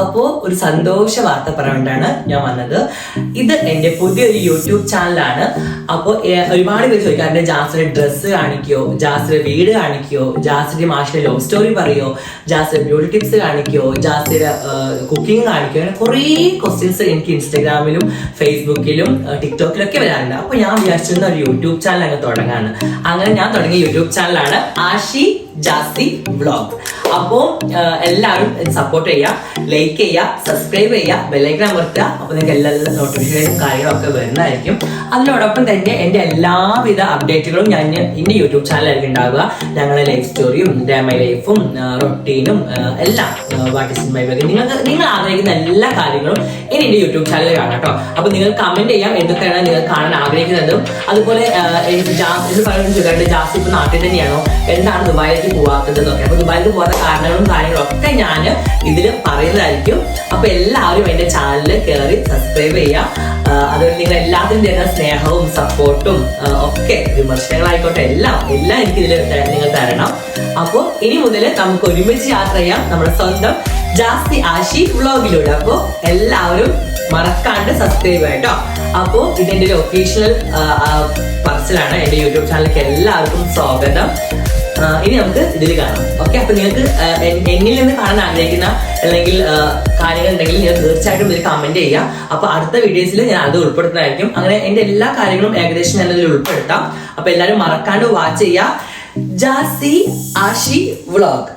അപ്പോ ഒരു സന്തോഷ വാർത്ത പറഞ്ഞിട്ടാണ് ഞാൻ വന്നത്. ഇത് എന്റെ പുതിയൊരു യൂട്യൂബ് ചാനലാണ്. അപ്പോൾ ഒരുപാട് പേര് ചോദിക്കാറുണ്ട് ജാസിന്റെ ഡ്രസ്സ് കാണിക്കോ? ജാസിന്റെ വീട് കാണിക്കോ? ജാസിന്റെ മാഷിന്റെ ലവ് സ്റ്റോറി പറയോ? ജാസിന്റെ ബ്യൂട്ടി ടിപ്സ് കാണിക്കോ? ജാസിന്റെ കുക്കിംഗ് കാണിക്കോ? അങ്ങനെ കുറേ ക്വസ്റ്റ്യൻസ് എനിക്ക് ഇൻസ്റ്റാഗ്രാമിലും ഫേസ്ബുക്കിലും ടിക്ടോക്കിലും ഒക്കെ വരാറുണ്ട്. അപ്പൊ ഞാൻ വിചാരിച്ചിരുന്ന ഒരു യൂട്യൂബ് ചാനൽ അങ്ങ് തുടങ്ങാണ് അങ്ങനെ ഞാൻ തുടങ്ങിയ യൂട്യൂബ് ചാനലാണ് ആഷി ജാസി വ്ളോഗ് അപ്പോൾ എല്ലാവരും സപ്പോർട്ട് ചെയ്യുക ലൈക്ക് ചെയ്യുക സബ്സ്ക്രൈബ് ചെയ്യുക ബെല്ലൈക്കൻ അമർത്തുക. അപ്പോൾ നിങ്ങൾക്ക് എല്ലാ നോട്ടിഫിക്കേഷനും കാര്യങ്ങളൊക്കെ വരുന്നതായിരിക്കും. അതിനോടൊപ്പം തന്നെ എന്റെ എല്ലാവിധ അപ്ഡേറ്റുകളും ഞാൻ എന്റെ യൂട്യൂബ് ചാനലായിരിക്കും ഉണ്ടാവുക. ഞങ്ങളുടെ ലൈഫ് സ്റ്റോറിയും ഡാമൈ ലൈഫും റൊട്ടീനും എല്ലാം. വാട്ട് ഇസ് ബഗ് നിങ്ങൾക്ക് നിങ്ങൾ ആഗ്രഹിക്കുന്ന എല്ലാ കാര്യങ്ങളും ഇനി എന്റെ യൂട്യൂബ് ചാനലിൽ കാണാം കേട്ടോ. അപ്പോൾ നിങ്ങൾ കമന്റ് ചെയ്യാം എന്തൊക്കെയാണ് നിങ്ങൾ കാണാൻ ആഗ്രഹിക്കുന്നതും. അതുപോലെ ജാസ് എന്ന് പറയുന്നത് ചോദിക്കാറുണ്ട് ജാസ് ഇപ്പൊ നാട്ടിൽ തന്നെയാണോ? എന്താണ് ദുബായിലേക്ക് പോകാത്തതെന്നൊക്കെ അപ്പോൾ അപ്പൊ ദുബായിലേക്ക് പോകാത്ത കാരണങ്ങളും കാര്യങ്ങളും ഒക്കെ ഞാൻ ഇതിൽ പറയുന്നതായിരിക്കും. അപ്പോൾ എല്ലാവരും എന്റെ ചാനലിൽ കയറി സബ്സ്ക്രൈബ് ചെയ്യാം. ആഹ്, അതുപോലെ നിങ്ങൾ എല്ലാത്തിനും തരുന്ന സ്നേഹവും സപ്പോർട്ടും ഒക്കെ വിമർശനങ്ങളായിക്കോട്ടെ. എല്ലാം എല്ലാം എനിക്ക് ഇതിൽ നിങ്ങൾ തരണം. അപ്പോൾ ഇനി മുതൽ നമുക്ക് ഒരുമിച്ച് യാത്ര ചെയ്യാം നമ്മുടെ സ്വന്തം ജാസ്തി ആശി വ്ളോഗിലൂടെ. അപ്പോൾ എല്ലാവരും മറക്കാണ്ട് സബ്സ്ക്രൈബ് ആയിട്ടോ അപ്പോ ഇതെന്റെ ഒരു ഒഫീഷ്യൽ പറച്ചിലാണ് എന്റെ യൂട്യൂബ് ചാനലിലേക്ക് എല്ലാവർക്കും സ്വാഗതം. ഇനി നമുക്ക് ഇതിൽ കാണാം. ഓക്കെ അപ്പൊ നിങ്ങൾക്ക് എങ്ങിൽ നിന്ന് കാണാൻ ആഗ്രഹിക്കുന്ന അല്ലെങ്കിൽ കാര്യങ്ങൾ ഉണ്ടെങ്കിൽ നിങ്ങൾ തീർച്ചയായിട്ടും ഇതിൽ കമന്റ് ചെയ്യാം അപ്പൊ അടുത്ത വീഡിയോസിൽ ഞാൻ അത് ഉൾപ്പെടുത്തുന്നതായിരിക്കും. അങ്ങനെ എന്റെ എല്ലാ കാര്യങ്ങളും ഏകദേശം ഞാൻ ഇതിൽ ഉൾപ്പെടുത്താം. അപ്പൊ എല്ലാവരും മറക്കാണ്ട് വാച്ച് ചെയ്യുക. ജാസി ആഷി വ്ളോഗ്